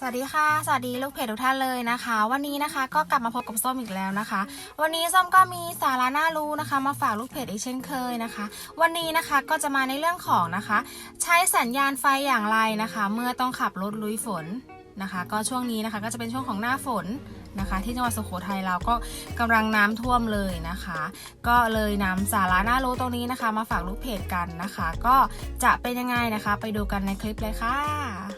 สวัสดีค่ะ สวัสดีลูกเพจทุกท่านเลยนะคะ วันนี้นะคะก็กลับมาพบกับส้มอีกแล้วนะคะ วันนี้ส้มก็มีสาระน่ารู้นะคะ มาฝากลูกเพจอีกเช่นเคยนะคะ วันนี้นะคะก็จะมาในเรื่องของนะคะ ใช้สัญญาณไฟอย่างไรนะคะ เมื่อต้องขับรถลุยฝนนะคะ ก็ช่วงนี้นะคะก็จะเป็นช่วงของหน้าฝนนะคะ ที่จังหวัดสุโขทัยเราก็กำลังน้ำท่วมเลยนะคะ ก็เลยนำสาระน่ารู้ตรงนี้นะคะ มาฝากลูกเพจกันนะคะ ก็จะเป็นยังไงนะคะ ไปดูกันในคลิปเลยค่ะ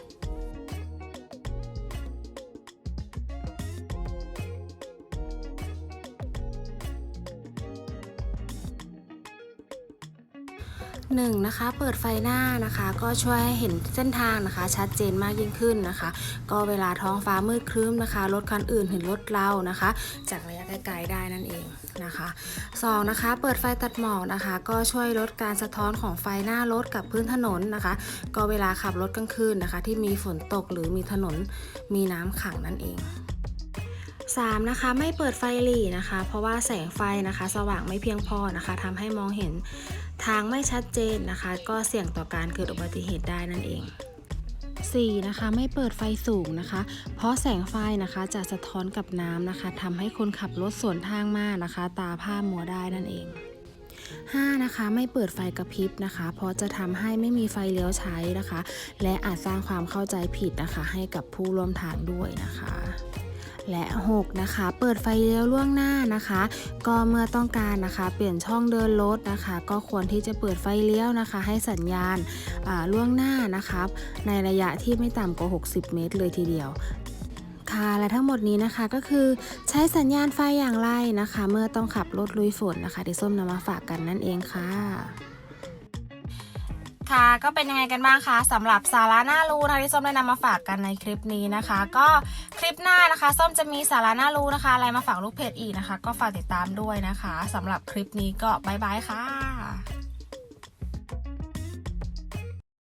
หนึ่งนะคะเปิดไฟหน้านะคะ ก็ช่วยให้เห็นเส้นทางนะคะ ชัดเจนมากยิ่งขึ้นนะคะ ก็เวลาท้องฟ้ามืดครึ้มนะคะรถคันอื่นเห็นรถเรานะคะ จากระยะไกลๆได้นั่นเองนะคะสองนะคะเปิดไฟตัดหมอกนะคะ ก็ช่วยลดการสะท้อนของไฟหน้ารถกับพื้นถนนนะคะ ก็เวลาขับรถกลางคืนนะคะ ที่มีฝนตกหรือมีถนนมีน้ำขังนั่นเอง 3. นะคะไม่เปิดไฟหลีนะคะ เพราะว่าแสงไฟนะคะ สว่างไม่เพียงพอนะคะทำให้มองเห็นทางไม่ชัดเจนนะคะ ก็เสี่ยงต่อการเกิดอุบัติเหตุได้นั่นเอง 4. นะคะไม่เปิดไฟสูงนะคะ เพราะแสงไฟนะคะจะสะท้อนกับน้ำนะคะทำให้คนขับรถสวนทางมานะคะ ตาผ้ามัวได้นั่นเอง 5. นะคะไม่เปิดไฟกระพริบนะคะ เพราะจะทำให้ไม่มีไฟเลี้ยวใช้นะคะ และอาจสร้างความเข้าใจผิดนะคะ ให้กับผู้ร่วมทางด้วยนะคะ และ 6 นะคะ เปิดไฟเลี้ยวล่วงหน้านะคะ ก็เมื่อต้องการนะคะ เปลี่ยนช่องเดินรถนะคะ ก็ควรที่จะเปิดไฟเลี้ยวนะคะ ให้สัญญาณาล่วงหน้านะคะในระยะที่ไม่ต่ำกว่า 60 เมตร เลยทีเดียวค่ะและทั้งหมดนี้นะคะก็คือใช้สัญญาณไฟอย่างไรนะคะ เมื่อต้องขับรถลุยฝนนะคะที่ส้มนำมาฝากกันนั่นเองค่ะ ค่ะก็เป็นยังไงกันบ้างคะสำหรับสาระน่ารู้นะที่ส้มได้นำมาฝากกันในคลิปนี้นะคะ ก็คลิปหน้านะคะส้มจะมีสาระน่ารู้นะคะ อะไรมาฝากลูกเพจอีกนะคะ ก็ฝากติดตามด้วยนะคะสำหรับคลิปนี้ก็บายบายค่ะ